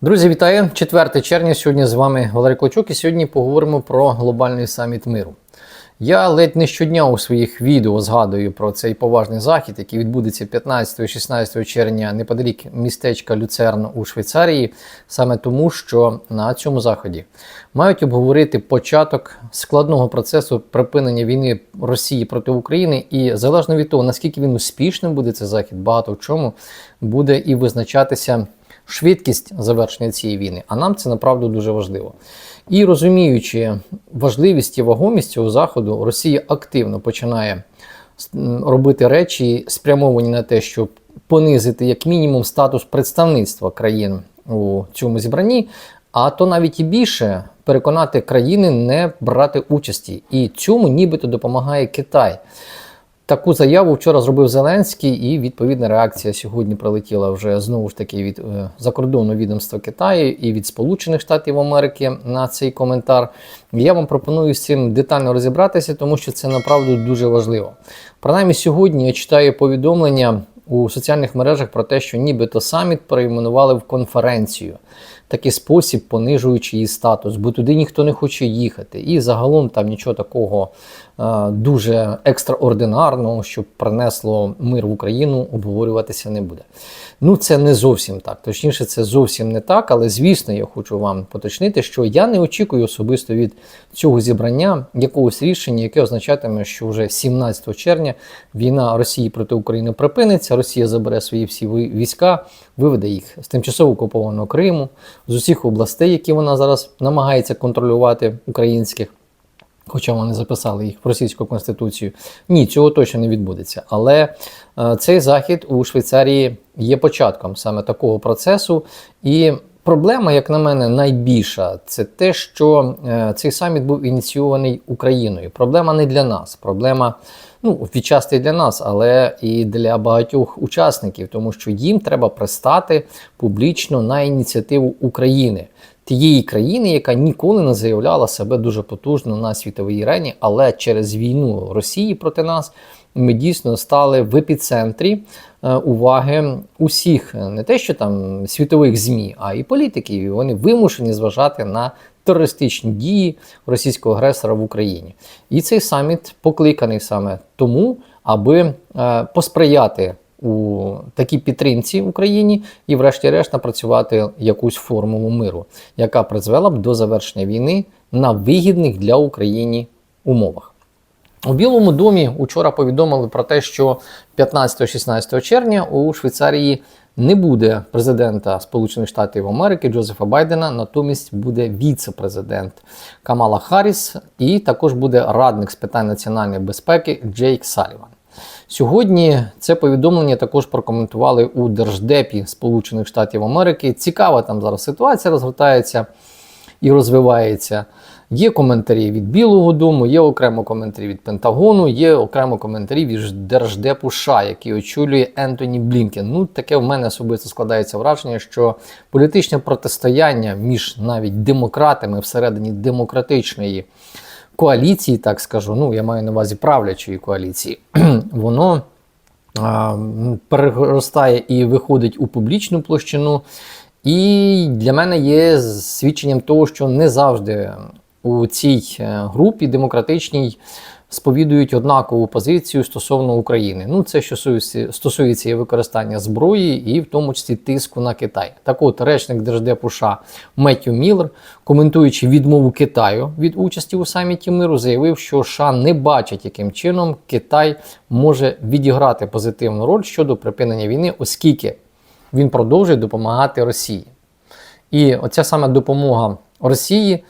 Друзі, вітаю! 4 червня. Сьогодні з вами Валерій Клочук і сьогодні поговоримо про глобальний саміт миру. Я ледь не щодня у своїх відео згадую про цей поважний захід, який відбудеться 15-16 червня неподалік містечка Люцерн у Швейцарії, саме тому, що на цьому заході мають обговорити початок складного процесу припинення війни Росії проти України, і залежно від того, наскільки він успішним буде цей захід, багато в чому буде і визначатися швидкість завершення цієї війни. А нам це направду дуже важливо. І розуміючи важливість і вагомість цього заходу, Росія активно починає робити речі, спрямовані на те, щоб понизити як мінімум статус представництва країн у цьому зібранні, а то навіть і більше переконати країни не брати участі. І цьому нібито допомагає Китай. Таку заяву вчора зробив Зеленський, і відповідна реакція сьогодні прилетіла вже знову ж таки від е, закордонного відомства Китаю і від Сполучених Штатів Америки на цей коментар. Я вам пропоную з цим детально розібратися, тому що це направду дуже важливо. Принаймні сьогодні я читаю повідомлення у соціальних мережах про те, що нібито саміт перейменували в конференцію. Такий спосіб, понижуючи її статус, бо туди ніхто не хоче їхати. І загалом там нічого такого дуже екстраординарного, щоб принесло мир в Україну, обговорюватися не буде. Ну, це не зовсім так. Точніше, це зовсім не так, але звісно, я хочу вам поточнити, що я не очікую особисто від цього зібрання якогось рішення, яке означатиме, що вже 17 червня війна Росії проти України припиниться. Росія забере свої всі війська, виведе їх з тимчасово окупованого Криму, з усіх областей, які вона зараз намагається контролювати українських. Хоча вони записали їх в російську конституцію. Ні, цього точно не відбудеться. Але е, цей захід у Швейцарії є початком саме такого процесу. І проблема, як на мене, найбільша це те, що е, цей саміт був ініційований Україною. Проблема не для нас. Проблема ну, відчасти для нас, але і для багатьох учасників, тому що їм треба пристати публічно на ініціативу України. Тієї країни, яка ніколи не заявляла себе дуже потужно на світовій арені, але через війну Росії проти нас ми дійсно стали в епіцентрі е, уваги усіх, не те, що там світових змі, а і політиків. І Вони вимушені зважати на терористичні дії російського агресора в Україні. І цей саміт покликаний саме тому, аби е, посприяти. У такій підтримці Україні і, врешті-решт, напрацювати якусь формулу миру, яка призвела б до завершення війни на вигідних для України умовах. У Білому домі учора повідомили про те, що 15-16 червня у Швейцарії не буде президента Сполучених Штатів Америки Джозефа Байдена, натомість буде віце-президент Камала Харріс, і також буде радник з питань національної безпеки Джейк Саліван. Сьогодні це повідомлення також прокоментували у Держдепі Сполучених Штатів Америки. Цікава там зараз ситуація розгортається і розвивається. Є коментарі від Білого Дому, є окремо коментарі від Пентагону, є окремо коментарі від Держдепу США, який очолює Ентоні Блінкен. Ну, таке в мене особисто складається враження, що політичне протистояння між навіть демократами всередині демократичної коаліції, так скажу, ну я маю на увазі правлячої коаліції, воно а, переростає і виходить у публічну площину. І для мене є свідченням того, що не завжди у цій е, групі демократичній сповідують однакову позицію стосовно України. Ну, це що стосується, використання зброї, і в тому числі тиску на Китай. Так от, речник Держдепу США Меттю Міллер, коментуючи відмову Китаю від участі у саміті миру, заявив, що США не бачать, яким чином Китай може відіграти позитивну роль щодо припинення війни, оскільки він продовжує допомагати Росії. І оця саме допомога Росії.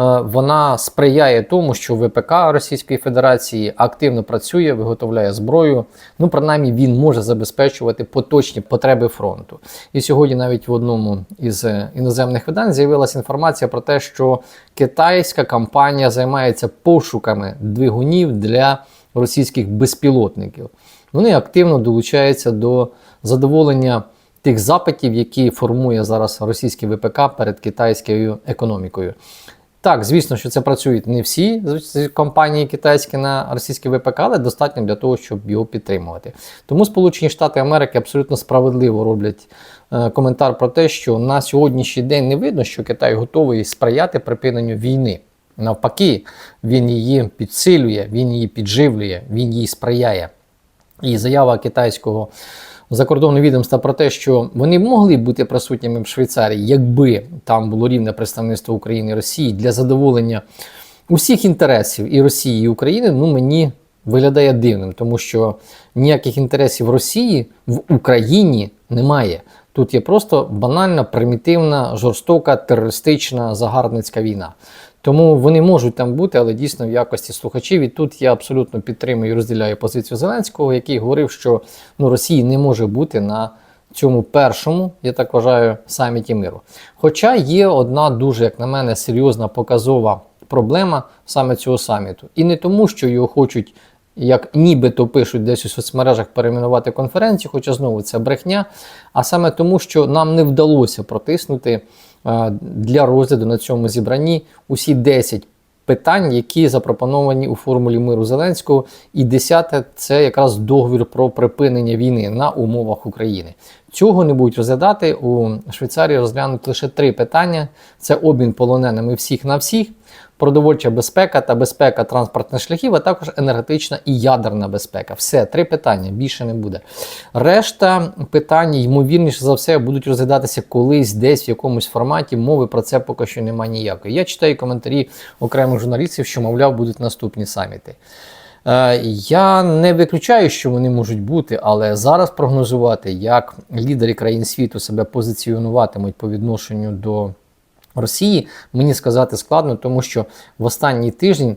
Е, вона сприяє тому, що ВПК Російської Федерації активно працює, виготовляє зброю. Ну, принаймні, він може забезпечувати поточні потреби фронту. І сьогодні, навіть в одному із іноземних видань, з'явилася інформація про те, що китайська компанія займається пошуками двигунів для російських безпілотників. Вони активно долучаються до задоволення. Тих запитів, які формує зараз російський ВПК перед китайською економікою. Так, звісно, що це працюють не всі компанії китайські на російські ВПК, але достатньо для того, щоб його підтримувати. Тому Сполучені Штати Америки абсолютно справедливо роблять е, коментар про те, що на сьогоднішній день не видно, що Китай готовий сприяти припиненню війни. Навпаки, він її підсилює, він її підживлює, він їй сприяє. І заява китайського закордонного відомства про те, що вони могли бути присутніми в Швейцарії, якби там було рівне представництво України і Росії для задоволення усіх інтересів і Росії і України, ну мені виглядає дивним, тому що ніяких інтересів Росії в Україні немає. Тут є просто банальна, примітивна, жорстока, терористична, загарбницька війна. Тому вони можуть там бути, але дійсно в якості слухачів. І тут я абсолютно підтримую і розділяю позицію Зеленського, який говорив, що ну, Росії не може бути на цьому першому, я так вважаю, саміті миру. Хоча є одна дуже, як на мене, серйозна показова проблема саме цього саміту. І не тому, що його хочуть. Як нібито пишуть десь у соцмережах перейменувати конференцію, хоча знову це брехня, а саме тому, що нам не вдалося протиснути для розгляду на цьому зібранні усі 10 питань, які запропоновані у формулі миру Зеленського. І десяте це якраз договір про припинення війни на умовах України. Цього не будуть розглядати у Швейцарії. Розглянуть лише три питання: це обмін полоненими всіх на всіх. Продовольча безпека та безпека транспортних шляхів, а також енергетична і ядерна безпека. Все, три питання, більше не буде. Решта питань, ймовірніше за все, будуть розглядатися колись десь в якомусь форматі. Мови про це поки що немає ніякої. Я читаю коментарі окремих журналістів, що, мовляв, будуть наступні саміти. Е, Я не виключаю, що вони можуть бути, але зараз прогнозувати, як лідери країн світу себе позиціонуватимуть по відношенню до Росії, мені сказати складно, тому що в останній тиждень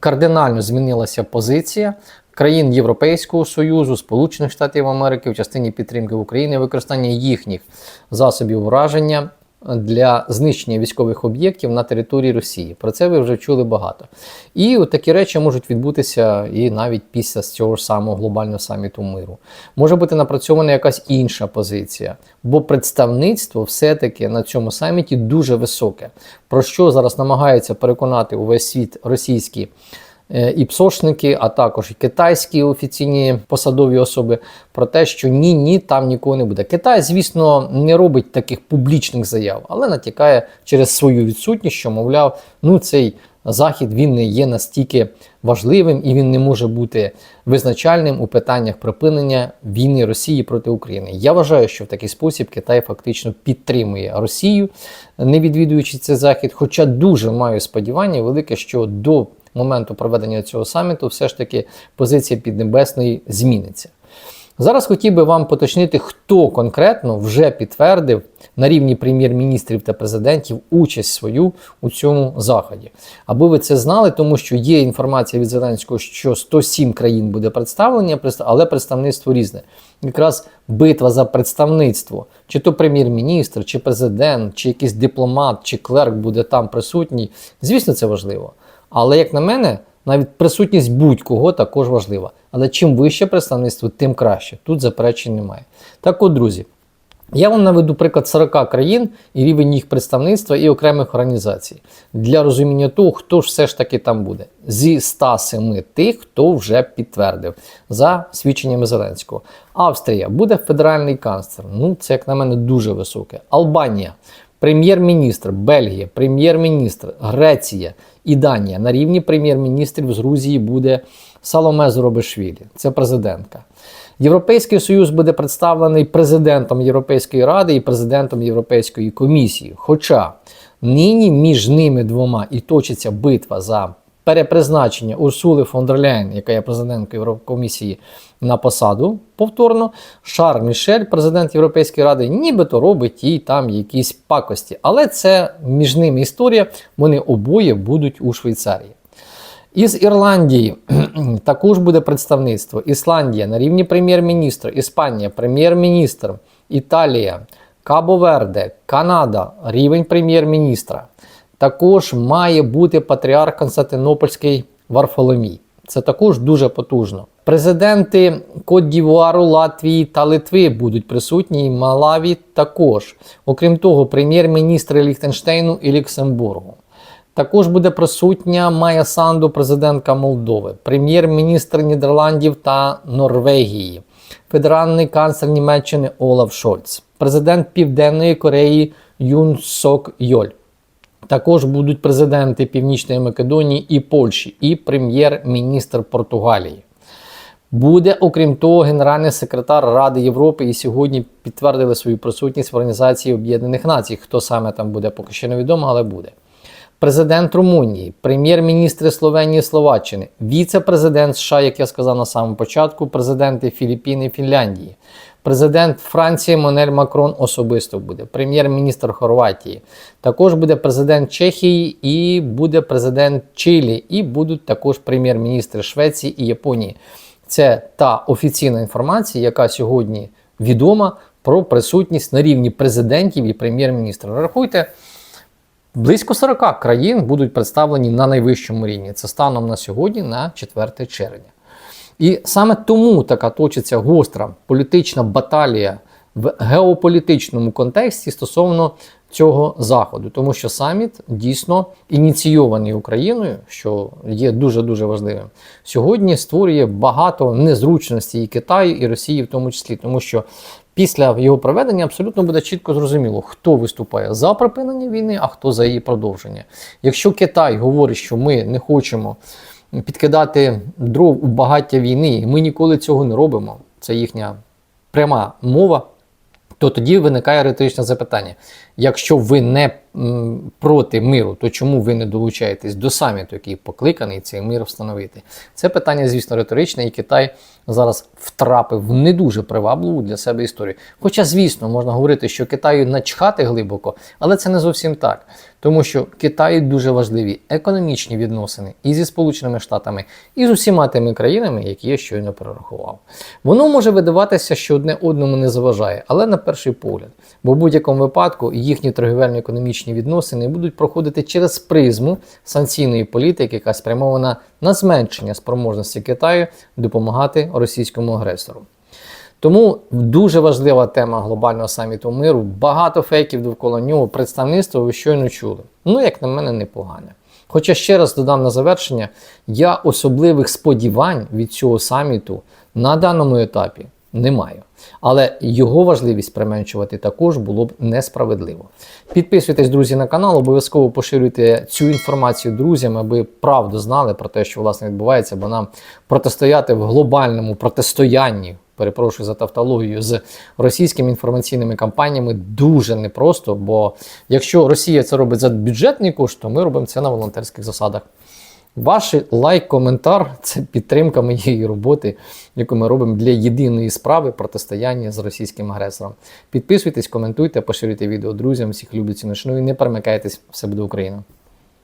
кардинально змінилася позиція країн Європейського Союзу, Сполучених Штатів Америки в частині підтримки України, використання їхніх засобів враження для знищення військових об'єктів на території Росії. Про це ви вже чули багато. І от такі речі можуть відбутися і навіть після цього ж самого глобального саміту миру. Може бути напрацьована якась інша позиція, бо представництво все-таки на цьому саміті дуже високе. Про що зараз намагаються переконати увесь світ російські. Е, І псошники, а також і китайські офіційні посадові особи про те, що ні, ні, там нікого не буде. Китай, звісно, не робить таких публічних заяв, але натякає через свою відсутність, що мовляв, ну цей захід він не є настільки важливим і він не може бути визначальним у питаннях припинення війни Росії проти України. Я вважаю, що в такий спосіб Китай фактично підтримує Росію, не відвідуючи цей захід. Хоча дуже маю сподівання велике, що до моменту проведення цього саміту все ж таки позиція Піднебесної зміниться. Зараз хотів би вам поточнити, хто конкретно вже підтвердив на рівні прем'єр-міністрів та президентів участь свою у цьому заході. Аби ви це знали, тому що є інформація від Зеленського, що 107 країн буде представлення, але представництво різне. Якраз битва за представництво, чи то прем'єр-міністр, чи президент, чи якийсь дипломат, чи клерк буде там присутній. Звісно, це важливо. Але як на мене, навіть присутність будь-кого також важлива. Але чим вище представництво, тим краще. Тут заперечень немає. Так от, друзі, я вам наведу приклад 40 країн і рівень їх представництва і окремих організацій для розуміння того, хто ж все ж таки там буде. Зі 107 тих, хто вже підтвердив за свідченнями Зеленського. Австрія буде федеральний канцлер. Ну, це, як на мене, дуже високе. Албанія. Прем'єр-міністр Бельгія, прем'єр-міністр Греція і Данія на рівні прем'єр-міністрів з Грузії буде Саломе Зробишвілі. Це президентка. Європейський Союз буде представлений президентом Європейської ради і президентом Європейської комісії. Хоча нині між ними двома і точиться битва за перепризначення Урсули фон дер Ляєн, яка є президенткою Єврокомісії, на посаду повторно. Шарль Мішель, президент Європейської ради, нібито робить їй там якісь пакості. Але це між ними історія. Вони обоє будуть у Швейцарії. Із Ірландії також буде представництво. Ісландія на рівні прем'єр-міністра, Іспанія, прем'єр-міністр, Італія, Кабо-Верде, Канада, рівень прем'єр-міністра. Також має бути патріарх Константинопольський Варфоломій. Це також дуже потужно. Президенти Кот-Дівуару, Латвії та Литви будуть присутні, і Малаві також. Окрім того, прем'єр-міністри Ліхтенштейну і Люксембургу. Також буде присутня Майя Санду, президентка Молдови, прем'єр-міністр Нідерландів та Норвегії, федеральний канцлер Німеччини Олаф Шольц. президент Південної Кореї Юн Сок Йоль. Також будуть президенти Північної Македонії і Польщі, і прем'єр-міністр Португалії. Буде, окрім того, генеральний секретар Ради Європи і сьогодні підтвердили свою присутність в Організації Об'єднаних Націй. Хто саме там буде, поки що невідомо, але буде. Президент Румунії, прем'єр-міністри Словенії, Словаччини, віце-президент США, як я сказав на самому початку, президенти Філіппіни і Фінляндії, президент Франції Монель Макрон особисто буде, прем'єр-міністр Хорватії, також буде президент Чехії і буде президент Чилі, і будуть також прем'єр-міністри Швеції і Японії. Це та офіційна інформація, яка сьогодні відома про присутність на рівні президентів і прем'єр-міністрів. Рахуйте, близько 40 країн будуть представлені на найвищому рівні. Це станом на сьогодні, на 4 червня. І саме тому така точиться гостра політична баталія в геополітичному контексті стосовно цього заходу, тому що саміт дійсно ініційований Україною, що є дуже дуже важливим. Сьогодні створює багато незручностей і Китаю, і Росії, в тому числі, тому що після його проведення абсолютно буде чітко зрозуміло, хто виступає за припинення війни, а хто за її продовження. Якщо Китай говорить, що ми не хочемо підкидати дров у багаття війни, і ми ніколи цього не робимо. Це їхня пряма мова. То тоді виникає риторичне запитання: якщо ви не проти миру, то чому ви не долучаєтесь до саміту, який покликаний цей мир встановити? Це питання, звісно, риторичне, і Китай зараз втрапив в не дуже привабливу для себе історію. Хоча, звісно, можна говорити, що Китаю начхати глибоко, але це не зовсім так. Тому що Китаю дуже важливі економічні відносини і зі Сполученими Штатами, і з усіма тими країнами, які я щойно перерахував. Воно може видаватися, що одне одному не заважає, але на перший погляд. Бо в будь-якому випадку їхні торгівельно-економічні відносини будуть проходити через призму санкційної політики, яка спрямована на зменшення спроможності Китаю допомагати російському агресору. Тому дуже важлива тема глобального саміту миру. Багато фейків довкола нього. Представництво ви щойно чули. Ну, як на мене, непогане. Хоча ще раз додам на завершення, я особливих сподівань від цього саміту на даному етапі не маю. Але його важливість применшувати також було б несправедливо. Підписуйтесь, друзі, на канал, обов'язково поширюйте цю інформацію друзям, аби правду знали про те, що власне відбувається, бо нам протистояти в глобальному протистоянні. Перепрошую за тавтологію з російськими інформаційними кампаніями дуже непросто. Бо якщо Росія це робить за бюджетний кошт, то ми робимо це на волонтерських засадах. Ваш лайк, коментар це підтримка моєї роботи, яку ми робимо для єдиної справи протистояння з російським агресором. Підписуйтесь, коментуйте, поширюйте відео друзям. Всіх люблю ціну і не перемикайтесь, все буде Україна.